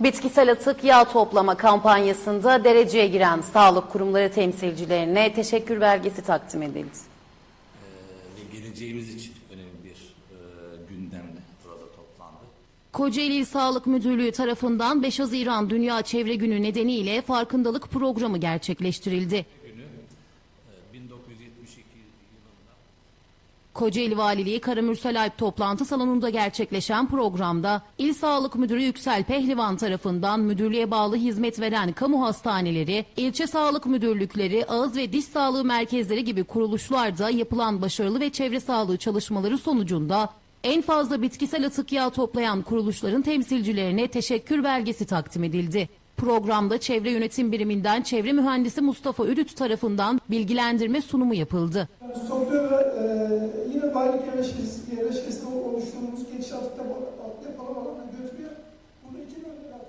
Bitkisel atık yağ toplama kampanyasında dereceye giren sağlık kurumları temsilcilerine teşekkür belgesi takdim edildi. ve geleceğimiz için önemli bir e, gündemle burada toplandı. Kocaeli İl Sağlık Müdürlüğü tarafından 5 Haziran Dünya Çevre Günü nedeniyle farkındalık programı gerçekleştirildi. Kocaeli Valiliği Karamürsel Alp toplantı salonunda gerçekleşen programda İl Sağlık Müdürü Yüksel Pehlivan tarafından müdürlüğe bağlı hizmet veren kamu hastaneleri, ilçe sağlık müdürlükleri, ağız ve diş sağlığı merkezleri gibi kuruluşlarda yapılan başarılı ve çevre sağlığı çalışmaları sonucunda en fazla bitkisel atık yağı toplayan kuruluşların temsilcilerine teşekkür belgesi takdim edildi. Programda Çevre Yönetim Biriminden Çevre Mühendisi Mustafa Ürüt tarafından bilgilendirme sunumu yapıldı. Stokör ve e, bayilik yerleşkesi, yerleşkesinde oluşturduğumuz geniş atıkta yapalım alanına götürüyor. Bunu iki var.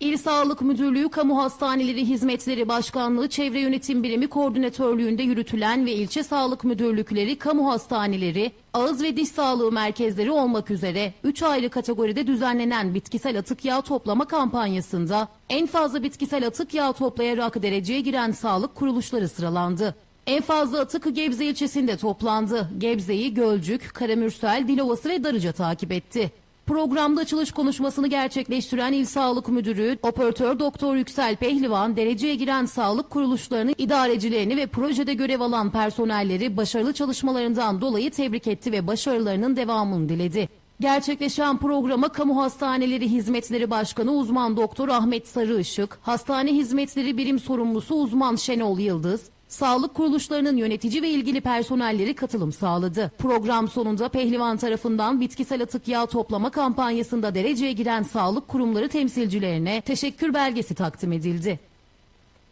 İl Sağlık Müdürlüğü Kamu Hastaneleri Hizmetleri Başkanlığı Çevre Yönetim Birimi Koordinatörlüğünde yürütülen ve ilçe sağlık müdürlükleri, kamu hastaneleri, ağız ve diş sağlığı merkezleri olmak üzere 3 ayrı kategoride düzenlenen bitkisel atık yağ toplama kampanyasında en fazla bitkisel atık yağ toplayarak dereceye giren sağlık kuruluşları sıralandı. En fazla atık Gebze ilçesinde toplandı. Gebze'yi Gölcük, Karamürsel, Dilovası ve Darıca takip etti. Programda açılış konuşmasını gerçekleştiren İl Sağlık Müdürü, Operatör Doktor Yüksel Pehlivan, dereceye giren sağlık kuruluşlarını, idarecilerini ve projede görev alan personelleri başarılı çalışmalarından dolayı tebrik etti ve başarılarının devamını diledi. Gerçekleşen programa Kamu Hastaneleri Hizmetleri Başkanı Uzman Doktor Ahmet Sarıışık, Hastane Hizmetleri Birim Sorumlusu Uzman Şenol Yıldız, Sağlık kuruluşlarının yönetici ve ilgili personelleri katılım sağladı. Program sonunda Pehlivan tarafından bitkisel atık yağ toplama kampanyasında dereceye giren sağlık kurumları temsilcilerine teşekkür belgesi takdim edildi.